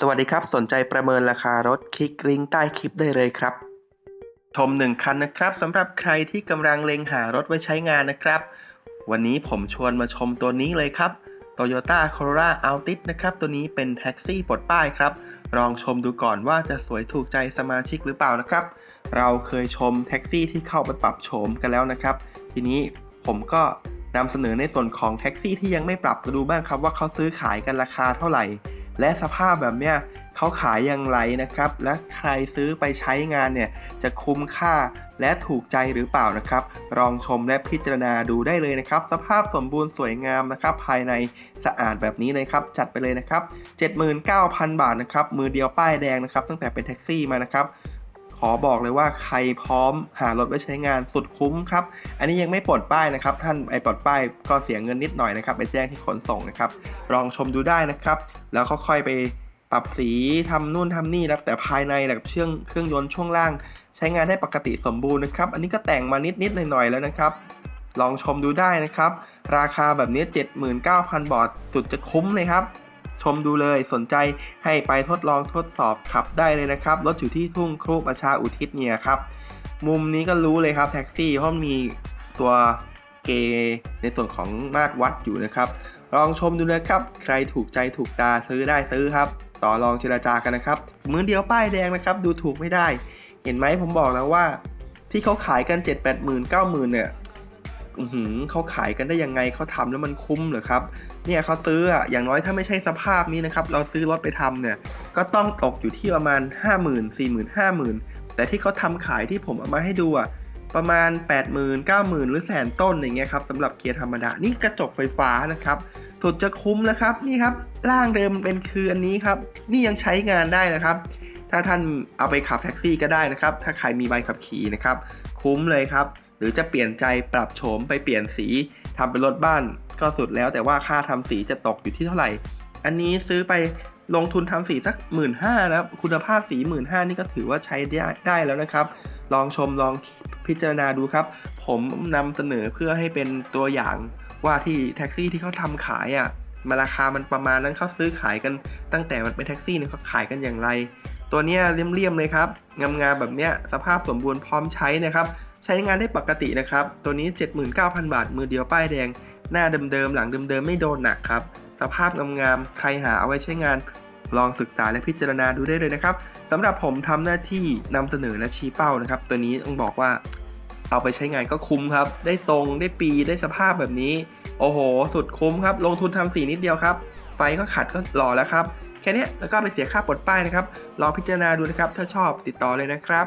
สวัสดีครับ สนใจประเมินราคารถคลิกลิงก์ใต้คลิปได้เลยครับ ชมหนึ่งคันนะครับสำหรับใครที่กำลังเล็งหารถไว้ใช้งานนะครับ วันนี้ผมชวนมาชมตัวนี้เลยครับ Toyota Corolla Altis นะครับ ตัวนี้เป็นแท็กซี่ปลดป้ายครับ ลองชมดูก่อนว่าจะสวยถูกใจสมาชิกหรือเปล่านะครับ เราเคยชมแท็กซี่ที่เข้าไปปรับโฉมกันแล้วนะครับ ทีนี้ผมก็นำเสนอในส่วนของแท็กซี่ที่ยังไม่ปรับมาดูบ้างครับว่าเขาซื้อขายกันราคาเท่าไหร่ และสภาพแบบเนี้ยเขาขายอย่างไรนะครับ และใครซื้อไปใช้งานเนี่ยจะคุ้มค่าและถูกใจหรือเปล่านะครับ ลองชมและพิจารณาดูได้เลยนะครับ สภาพสมบูรณ์สวยงามนะครับ ภายในสะอาดแบบนี้เลยครับ จัดไปเลยนะครับ 79,000 บาทนะครับ มือเดียวป้ายแดงนะครับ ตั้งแต่เป็นแท็กซี่มานะครับ ขอบอกเลยว่าใครพร้อมหารถไว้ใช้งานสุดคุ้มครับ อันนี้ยังไม่ปลดป้ายนะครับ ท่านไอปลดป้ายก็เสียเงินนิดหน่อยนะครับ ไปแจ้งที่ขนส่งนะครับ ลองชมดูได้นะครับ แล้วก็ค่อยไปปรับสีทำนู่นทำนี่นะแต่ภายในแบบเครื่องเครื่องยนต์ช่วงล่าง ใช้งานได้ปกติสมบูรณ์นะครับ อันนี้ก็แต่งมานิดนิดๆหน่อยๆแล้วนะครับ ลองชมดูได้นะครับ ราคาแบบนี้ 79,000 บาทสุดจะคุ้มเลยครับ ชมดูเลยสนใจให้ไปทดลองทดสอบขับได้เลยนะครับ รถอยู่ที่ทุ่งครูประชาอุทิศเนี่ยครับ มุมนี้ก็รู้เลยครับแท็กซี่เพราะมีตัวเกในส่วนของมาตรวัดอยู่นะครับ ลองชมดูนะครับ ใครถูกใจถูกตาซื้อได้ซื้อครับ ต่อรองเจราจากันนะครับมือเดียวป้ายแดงนะครับ ดูถูกไม่ได้ เห็นไหมผมบอกแล้วว่า ที่เขาขายกัน 7 8 0 0 0 0 9 0 0 0เนี่ยอือหือ เขาขายกันได้ยังไงเขาทำแล้วมันคุ้มเหรอครับ เนี่ยเขาซื้ออะอย่างน้อยถ้าไม่ใช่สภาพนี้นะครับ เราซื้อรถไปทำเนี่ย ก็ต้องตกอยู่ที่ประมาณ 5 0,000 4 0 0 0 0 5 0,000แต่ที่เขาทำขายที่ผมเอามาให้ดูอะประมาณ 80,000 90,000 หรือแสนต้นอย่างเงี้ยครับสำหรับเกียร์ธรรมดา นี่กระจกไฟฟ้านะครับสุดจะคุ้มนะครับนี่ครับร่างเดิมเป็นคืออันนี้ครับ นี่ยังใช้งานได้นะครับ ถ้าท่านเอาไปขับแท็กซี่ก็ได้นะครับ ถ้าใครมีใบขับขี่นะครับ คุ้มเลยครับ หรือจะเปลี่ยนใจปรับโฉมไปเปลี่ยนสีทำเป็นรถบ้านก็สุดแล้วแต่ว่าค่าทำสีจะตกอยู่ที่เท่าไหร่ อันนี้ซื้อไปลงทุนทำสีสักหมื่นห้านะครับคุณภาพสีหมื่นห้านี่ก็ถือว่าใช้ได้ได้แล้วนะครับ ลองชมลองพิจารณาดูครับ ผมนำเสนอเพื่อให้เป็นตัวอย่างว่าที่แท็กซี่ที่เขาทำขายอะมาราคามันประมาณนั้นเขาซื้อขายกันตั้งแต่มันเป็นแท็กซี่เนี่ยเขาขายกันอย่างไร ตัวเนี้ยเลี่ยมๆเลยครับงามๆแบบเนี้ยสภาพสมบูรณ์พร้อมใช้นะครับ ใช้งานได้ปกตินะครับ ตัวนี้ 79,000 บาท มือเดียวป้ายแดง หน้าเดิมๆ หลังเดิมๆ ไม่โดนหนักครับ สภาพงามๆ ใครหาเอาไว้ใช้งาน ลองศึกษาและพิจารณาดูได้เลยนะครับสำหรับผมทำหน้าที่นำเสนอและชี้เป้านะครับ ตัวนี้ต้องบอกว่า เอาไปใช้งานก็คุ้มครับ ได้ทรง ได้ปี ได้สภาพแบบนี้ โอ้โห สุดคุ้มครับ ลงทุนทำสีนิดเดียวครับ ไฟก็ขัดก็หล่อแล้วครับ แค่นี้แล้วก็ไปเสียค่าปลดป้ายนะครับ ลองพิจารณาดูนะครับ ถ้าชอบติดต่อเลยนะครับ